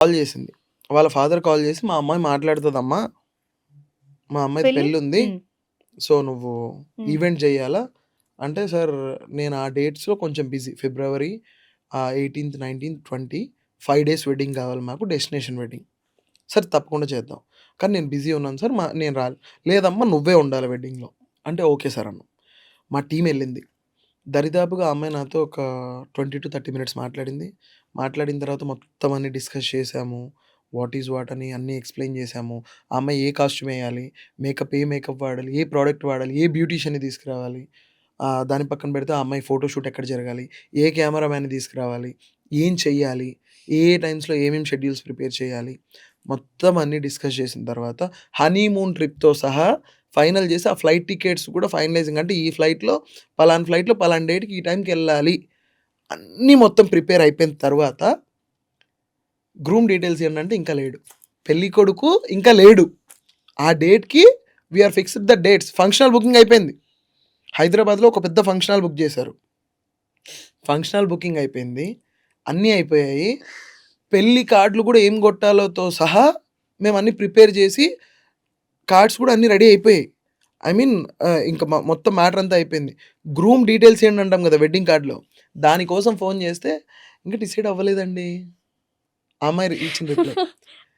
Call చేసింది. వాళ్ళ father call చేసి, "మా అమ్మాయి మాట్లాడుతదమ్మా. మా అమ్మాయిది పెళ్ళి? పెళ్ళుంది. హ్మ్. సో, నువ్వు హ్మ్. ఈవెంట్ జేయాలా?" అంటే, "సార్ నేను ఆ డేట్స్‌లో కొంచెం బిజీ. ఫిబ్రవరి ఆహ్, 18థ్, 19థ్, 20 5 డేస్ వెడ్డింగ్ కావాలి మాకు. Destination wedding. సరే తప్పకుండా చేద్దాం. కానీ నేను బిజీ ఉన్నాను సార్. మా నేను రాలే." "లేదమ్మా నువ్వే ఉండాలి వెడ్డింగ్‌లో." అంటే, "ఓకే సార్" అన్నాం. మా టీమ్ ఎళ్ళింది. దరిదాపుగా ఆ అమ్మాయి నాతో ఒక 20-30 మినిట్స్ మాట్లాడింది. మాట్లాడిన తర్వాత మొత్తం అన్ని డిస్కస్ చేసాము. వాట్ ఈస్ వాట్ అని అన్నీ ఎక్స్‌ప్లెయిన్ చేసాము. ఆమె అమ్మాయి ఏ కాస్ట్యూమ్ వేయాలి? మేకప్ ఏ మేకప్ వాడాలి, ఏ ప్రోడక్ట్ వాడాలి, ఏ బ్యూటీషియన్‌ని తీసుకురావాలి. దాని పక్కన పెడితే ఆ అమ్మాయి ఫోటో షూట్ ఎక్కడ జరగాలి, ఏ కెమెరామ్యాన్ తీసుకురావాలి, ఏం చెయ్యాలి, ఏ టైమ్స్‌లో ఏమేమి షెడ్యూల్స్ ప్రిపేర్ చేయాలి. మొత్తం అన్నీ డిస్కస్ చేసిన తర్వాత హనీమూన్ ట్రిప్‌తో సహా ఫైనల్ చేసి, ఆ ఫ్లైట్ టికెట్స్ కూడా ఫైనలైజింగ్. అంటే ఈ ఫ్లైట్‌లో పలాన్ ఫ్లైట్‌లో పలాన్ డేట్‌కి ఈ టైంకి వెళ్ళాలి. అన్నీ మొత్తం ప్రిపేర్ అయిపోయిన తర్వాత గ్రూమ్ డీటెయిల్స్ ఏంటంటే అంటే ఇంకా లేడు. పెళ్ళికొడుకు ఇంకా లేడు. ఆ డేట్‌కి we are fixed the dates. Functional booking అయిపోయింది. హైదరాబాద్‌లో ఒక పెద్ద ఫంక్షనల్ బుక్ చేశారు. ఫంక్షనల్ బుకింగ్ అయిపోయింది. అన్నీ అయిపోయాయి. పెళ్ళి కార్డులు కూడా ఏం కొట్టాలోతో సహా మేము అన్నీ ప్రిపేర్ చేసి కార్డ్స్ కూడా అన్నీ రెడీ అయిపోయాయి. ఐ మీన్ ఇంకా ఇంక మొత్తం మ్యాటర్ అంతా అయిపోయింది. గ్రూమ్ డీటెయిల్స్ ఏంటి అంటాం కదా! వెడ్డింగ్ కార్డులో దానికోసం ఫోన్ చేస్తే, "ఇంకా డిసైడ్ అవ్వలేదండి." ఆ అమ్మాయి ఇచ్చిన రిప్లై.